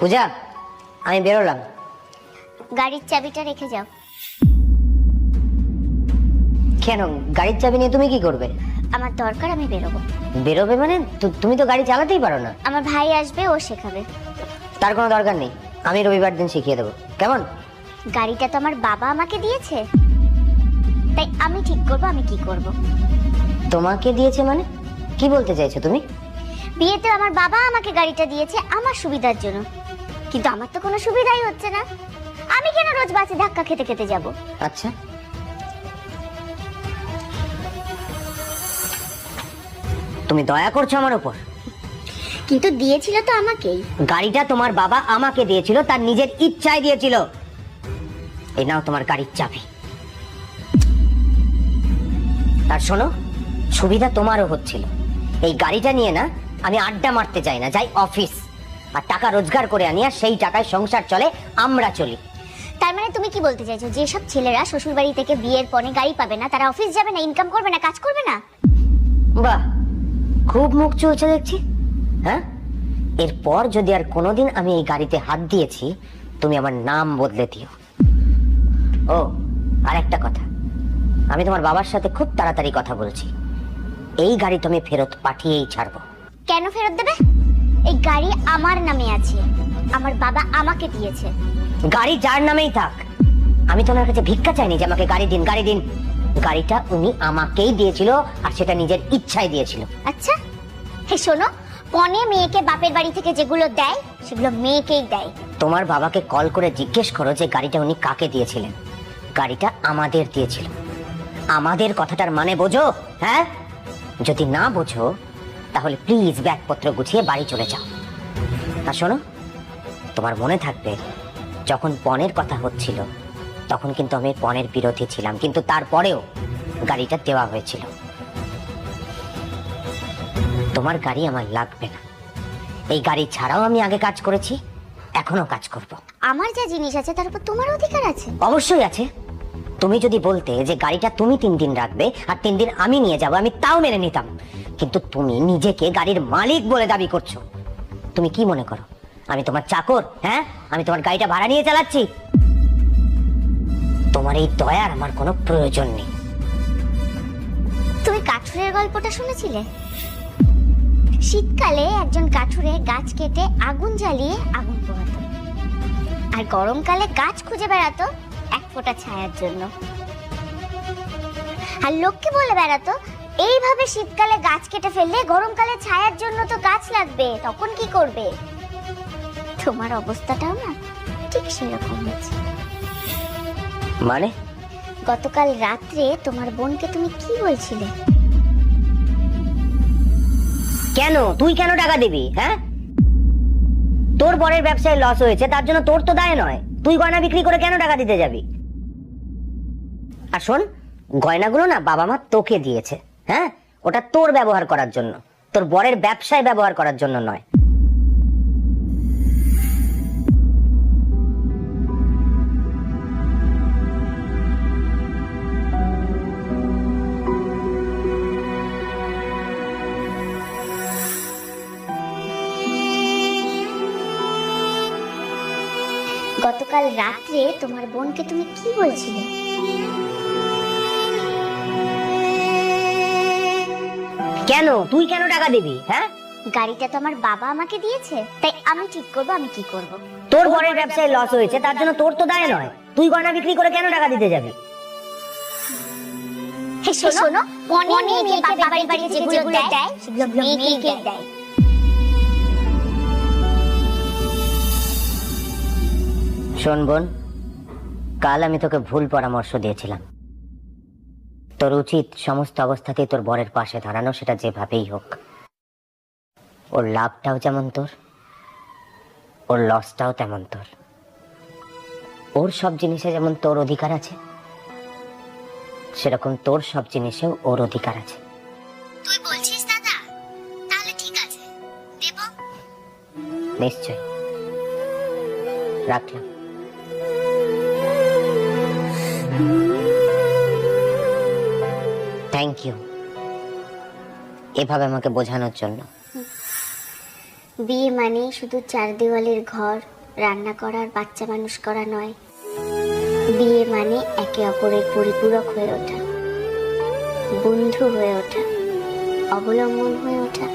পূজা আমি বেরোলাম। গাড়ির চাবিটা রেখে যাও। কেন? গাড়ির চাবি নিয়ে তুমি কি করবে? আমার দরকার আমি বেরোবো। বেরোবে মানে? তু- তুমি তো গাড়ি চালাতেই পারো না। আমার ভাই আসবে ও শেখাবে। তার কোনো দরকার নেই। আমি রবিবার দিন শিখিয়ে দেবো। কেমন? গাড়িটা তো আমার বাবা আমাকে দিয়েছে। তাই আমি ঠিক করব আমি কি করব? তোমাকে দিয়েছে মানে? কি বলতে চাইছো তুমি? বিয়েতে আমার বাবা আমাকে গাড়িটা দিয়েছে আমার সুবিধার জন্য। কিন্তু আমার তো কোনো সুবিধাই হচ্ছে না। আমি কেন রোজ বাসে ধাক্কা খেতে খেতে যাব? আচ্ছা। তুমি দয়া করছ আমার উপর। কিন্তু দিয়েছিল তো আমাকেই। গাড়িটা তোমার বাবা আমাকে দিয়েছিল তার নিজের ইচ্ছায় দিয়েছিল। এই নাও তোমার গাড়ির চাবি। আর শোনো সুবিধা তোমারও হচ্ছিল। এই গাড়িটা নিয়ে না আমি আড্ডা মারতে চাই না যাই অফিস আর টাকা রোজগার করে আনি আর সেই টাকায় সংসার চলে আমরা চলি। তার মানে তুমি কি বলতে চাইছো? যেসব ছেলেরা শ্বশুর বাড়ি থেকে বিয়ের পরে গাড়ি পাবে না তারা অফিস যাবে না ইনকাম করবে না কাজ করবে না? বাহ খুব মুখ চলছে দেখছি। হ্যাঁ? এরপর যদি আর কোনোদিন আমি এই গাড়িতে হাত দিয়েছি তুমি আমার নাম বদলে দিও। ও আর একটা কথা। আমি তোমার বাবার সাথে খুব তাড়াতাড়ি কথা বলছি। এই গাড়ি তুমি ফেরত পাঠিয়েই ছাড়বো। কেন ফেরত দেবে? এই গাড়ি আমার নামে আছে। আমার বাবা আমাকে দিয়েছে। গাড়ি যার নামেই থাক। আমি তোমার কাছে ভিক্ষা চাইনি যে আমাকে গাড়ি দিন গাড়ি দিন। গাড়িটা উনি আমাকেই দিয়েছিল আর সেটা নিজের ইচ্ছায় দিয়েছিল। আচ্ছা হে শোনো পনে মেয়েকে বাপের বাড়ি থেকে যেগুলো দেয় সেগুলো মেয়েকেই দেয়। তোমার বাবাকে কল করে জিজ্ঞেস করো যে গাড়িটা উনি কাকে দিয়েছিলেন। গাড়িটা আমাদের দিয়েছিল। আমাদের কথাটার মানে বোঝো হ্যাঁ? যদি না বোঝো তাহলে প্লিজ ব্যাগপত্র গুছিয়ে বাড়ি চলে যাও। আর শোনো তোমার মনে থাকবে যখন পণের কথা হচ্ছিল তখন কিন্তু আমি পণের বিরোধী ছিলাম কিন্তু তারপরেও গাড়িটা দেওয়া হয়েছিল। তোমার গাড়ি আমার লাগবে না। এই গাড়ি ছাড়াও আমি আগে কাজ করেছি এখনও কাজ করব। আমার যা জিনিস আছে তার উপর তোমার অধিকার আছে। অবশ্যই আছে। তুমি যদি বলতে যে গাড়িটা তুমি তিন দিন রাখবে আর তিন দিন আমি নিয়ে যাব আমি তাও মেনে নিতাম। কিন্তু তুমি নিজেকে গাড়ির মালিক বলে দাবি করছ। তুমি কি মনে করো? আমি তোমার চাকর হ্যাঁ? আমি তোমার গাড়িটা ভাড়া নিয়ে চালাচ্ছি। তোমার এই দয়ার আমার কোনো প্রয়োজন নেই। তুমি কাঠুরের গল্পটা শুনেছিলে? শীতকালে একজন কাঠুরে গাছ কেটে আগুন জ্বালিয়ে আগুন পোহাতো। আর গরমকালে গাছ খুঁজে বেড়াতো এক ফোঁটা ছায়ার জন্য। আর লোককে বলে বেড়াতো এইভাবে শীতকালে গাছ কেটে ফেললে গরমকালে ছায়ার জন্য তো গাছ লাগবে তখন কি করবে? তোমার অবস্থাটাও না ঠিক সেরকম হয়েছে। মানে? গতকাল রাত্রে তোমার বোনকে তুমি কি বলছিলে? কেন? তুই কেন টাকা দিবি হ্যাঁ? তোর বরের ব্যবসায় লস হয়েছে তার জন্য তোর তো দায় নয়। তুই গয়না বিক্রি করে কেন টাকা দিতে যাবি? আর শোন গয়নাগুলো না বাবা মা তোকে দিয়েছে। হ্যাঁ? ওটা তোর ব্যবহার করার জন্য। তোর বরের ব্যবসায় ব্যবহার করার জন্য নয়। গতকাল রাত্রে তোমার বোনকে তুমি কি বলছিলে? কেন? তুই কেন টাকা দিবি হ্যাঁ? গাড়িটা তো আমার বাবা আমাকে দিয়েছে তাই আমি ঠিক করব আমি কি করব? তোর বরের ব্যবসায় লস হয়েছে তার জন্য তোর তো দায় নয়। তুই গয়না বিক্রি করে কেন টাকা দিতে যাবি? হে শোনো পনে মেয়েকে বাবার বাড়ি যেগুলো দেয় সেগুলো মেয়েকেই দেয়। শোন বোন কাল আমি তোকে ভুল পরামর্শ দিয়েছিলাম। তোর উচিত সমস্ত অবস্থাতেই তোর বরের পাশে দাঁড়ানো সেটা যেভাবেই হোক। ওর লাভটাও যেমন তোর ওর লসটাও তেমন তোর। ওর সব জিনিসে যেমন তোর অধিকার আছে সেরকম তোর সব জিনিসেও ওর অধিকার আছে। তুই বলছিস দাদা? তাহলে ঠিক আছে। দেব? নিশ্চয় রাখলাম। থ্যাংক ইউ এভাবে আমাকে বোঝানোর জন্য। বিয়ে মানে শুধু চার দেওয়ালের ঘর, রান্না করার বাচ্চা মানুষ করা নয়। বিয়ে মানে একে অপরের পরিপূরক হয়ে ওঠা, বন্ধু হয়ে ওঠা, অবলম্বন হয়ে ওঠা।